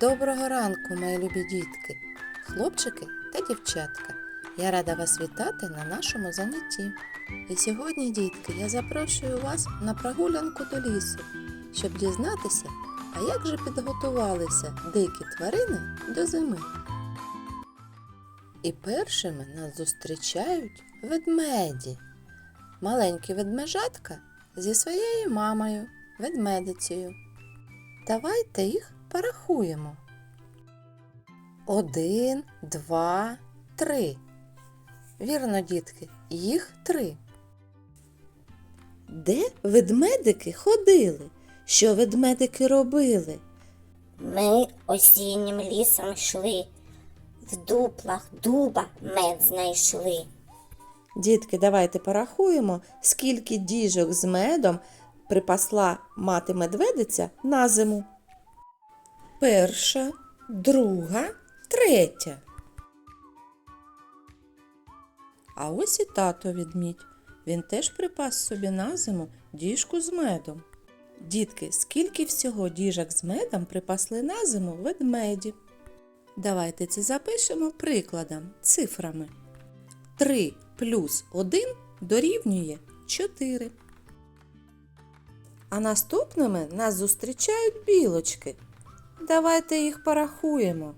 Доброго ранку, мої любі дітки, хлопчики та дівчатка. Я рада вас вітати на нашому занятті. І сьогодні, дітки, я запрошую вас на прогулянку до лісу, щоб дізнатися, а як же підготувалися дикі тварини до зими. І першими нас зустрічають ведмеді. Маленькі ведмежатка зі своєю мамою, ведмедицею. Давайте їх порахуємо. Один, два, три. Вірно, дітки, їх три. Де ведмедики ходили? Що ведмедики робили? Ми осіннім лісом йшли, в дуплах дуба мед знайшли. Дітки, давайте порахуємо, скільки діжок з медом припасла мати медведиця на зиму. Перша, друга, третя. А ось і тато відмідь. Він теж припас собі на зиму діжку з медом. Дітки, скільки всього діжок з медом припасли на зиму ведмеді? Давайте це запишемо прикладом, цифрами. 3 плюс 1 дорівнює 4. А наступними нас зустрічають білочки. Давайте їх порахуємо.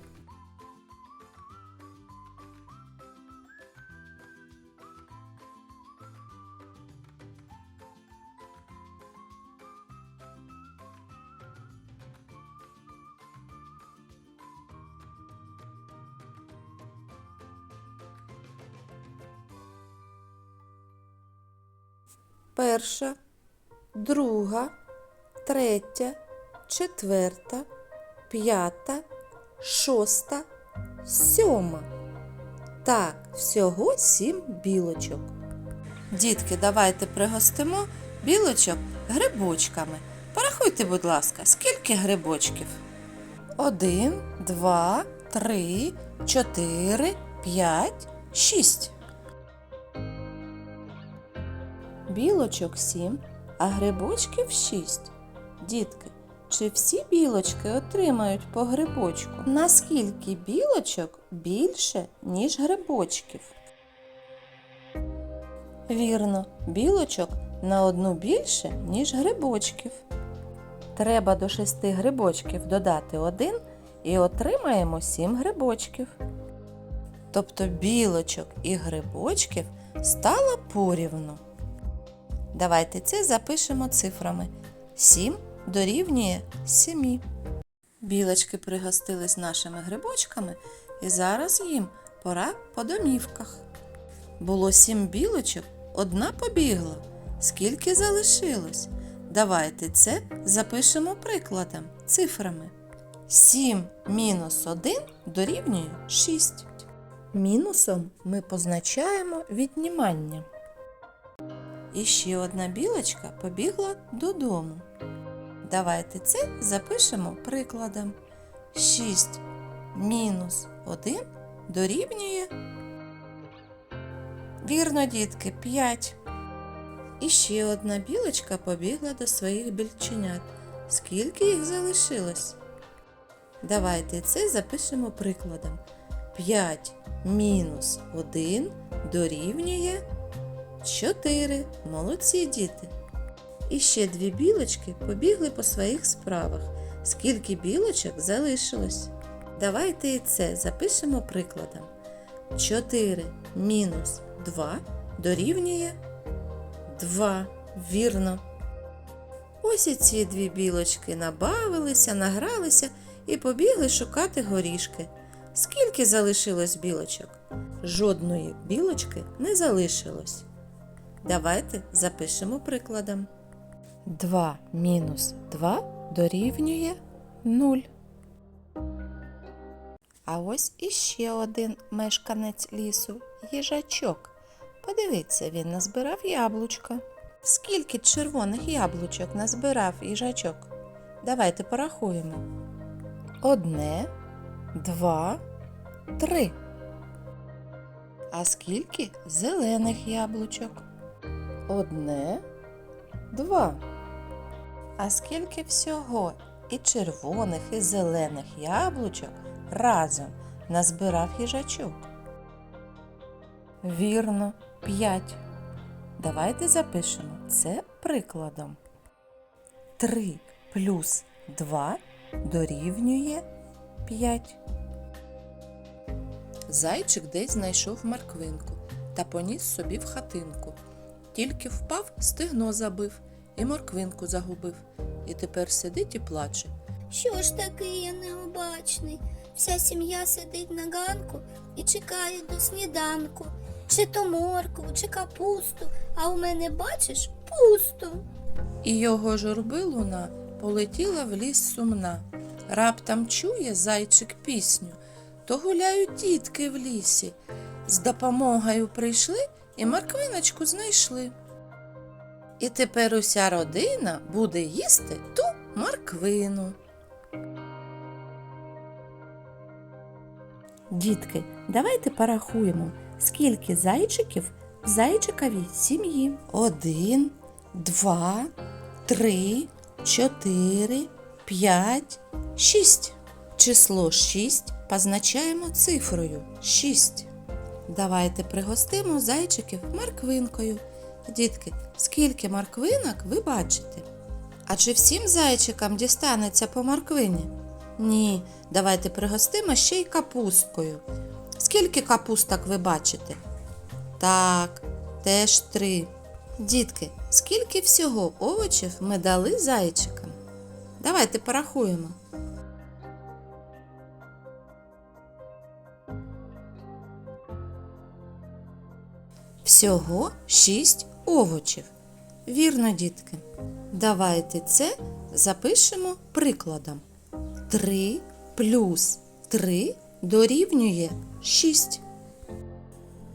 Перша, друга, третя, четверта, п'ята, шоста, сьома. Так, всього сім білочок. Дітки, давайте пригостимо білочок грибочками. Порахуйте, будь ласка, скільки грибочків? Один, два, три, чотири, п'ять, шість. Білочок сім, а грибочків шість. Дітки, чи всі білочки отримають по грибочку? Наскільки білочок більше, ніж грибочків? Вірно, білочок на одну більше, ніж грибочків. Треба до шести грибочків додати один і отримаємо сім грибочків. Тобто білочок і грибочків стало порівну. Давайте це запишемо цифрами. 7 дорівнює 7. Білочки пригостились нашими грибочками, і зараз їм пора по домівках. Було сім білочок, одна побігла. Скільки залишилось? Давайте це запишемо прикладом, цифрами. 7 мінус 1 дорівнює 6. Мінусом ми позначаємо віднімання. І ще одна білочка побігла додому. Давайте це запишемо прикладом. 6 мінус 1 дорівнює. Вірно, дітки, 5. І ще одна білочка побігла до своїх більченят. Скільки їх залишилось? Давайте це запишемо прикладом. 5 мінус 1 дорівнює 4. Молодці діти. І ще дві білочки побігли по своїх справах. Скільки білочок залишилось? Давайте і це запишемо прикладом. 4 мінус 2 дорівнює 2. Вірно. Ось і ці дві білочки набавилися, награлися і побігли шукати горішки. Скільки залишилось білочок? Жодної білочки не залишилось. Давайте запишемо прикладом. 2 мінус 2 дорівнює 0. А ось іще один мешканець лісу їжачок. Подивіться, він назбирав яблучка. Скільки червоних яблучок назбирав їжачок? Давайте порахуємо. Одне, два, три. А скільки зелених яблучок? Одне, два. А скільки всього і червоних, і зелених яблучок разом назбирав їжачок? Вірно, п'ять. Давайте запишемо це прикладом. 3 плюс 2 дорівнює 5. Зайчик десь знайшов морквинку та поніс собі в хатинку. Тільки впав, стегно забив і морквинку загубив. І тепер сидить і плаче. Що ж такий я необачний? Вся сім'я сидить на ганку і чекає до сніданку. Чи то моркву, чи капусту, а у мене, бачиш, пусто. І його журби луна полетіла в ліс сумна. Раптом чує зайчик пісню, то гуляють дітки в лісі. З допомогою прийшли і морквиночку знайшли. І тепер уся родина буде їсти ту морквину. Дітки, давайте порахуємо, скільки зайчиків в зайчиковій сім'ї. Один, два, три, чотири, п'ять, шість. Число шість позначаємо цифрою шість. Давайте пригостимо зайчиків морквинкою. Дітки, скільки морквинок ви бачите? А чи всім зайчикам дістанеться по морквині? Ні, давайте пригостимо ще й капусткою. Скільки капусток ви бачите? Так, теж три. Дітки, скільки всього овочів ми дали зайчикам? Давайте порахуємо. Всього шість овочів. Вірно, дітки. Давайте це запишемо прикладом. 3 плюс 3 дорівнює 6.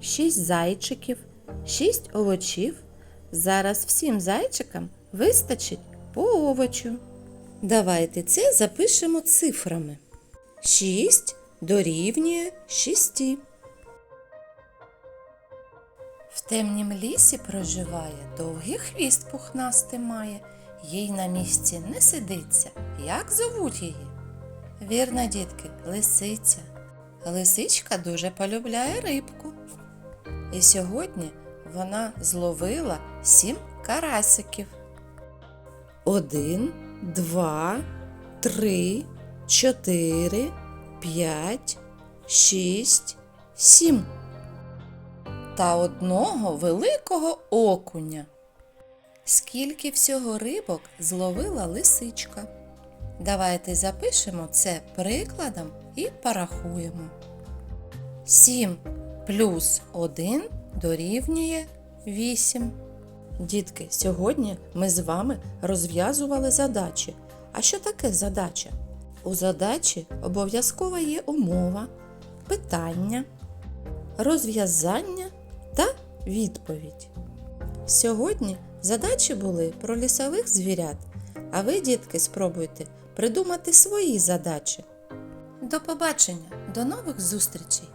6 зайчиків, 6 овочів. Зараз всім зайчикам вистачить по овочу. Давайте це запишемо цифрами. 6 дорівнює 6. В темнім лісі проживає, довгий хвіст пухнастий має, їй на місці не сидиться. Як зовуть її? Вірно, дітки, лисиця. Лисичка дуже полюбляє рибку. І сьогодні вона зловила сім карасиків. Один, два, три, чотири, п'ять, шість, сім. Та одного великого окуня. Скільки всього рибок зловила лисичка? Давайте запишемо це прикладом і порахуємо. 7 плюс 1 дорівнює 8. Дітки, сьогодні ми з вами розв'язували задачі. А що таке задача? У задачі обов'язково є умова, питання, розв'язання та відповідь. Сьогодні задачі були про лісових звірят, а ви, дітки, спробуйте придумати свої задачі. До побачення, до нових зустрічей!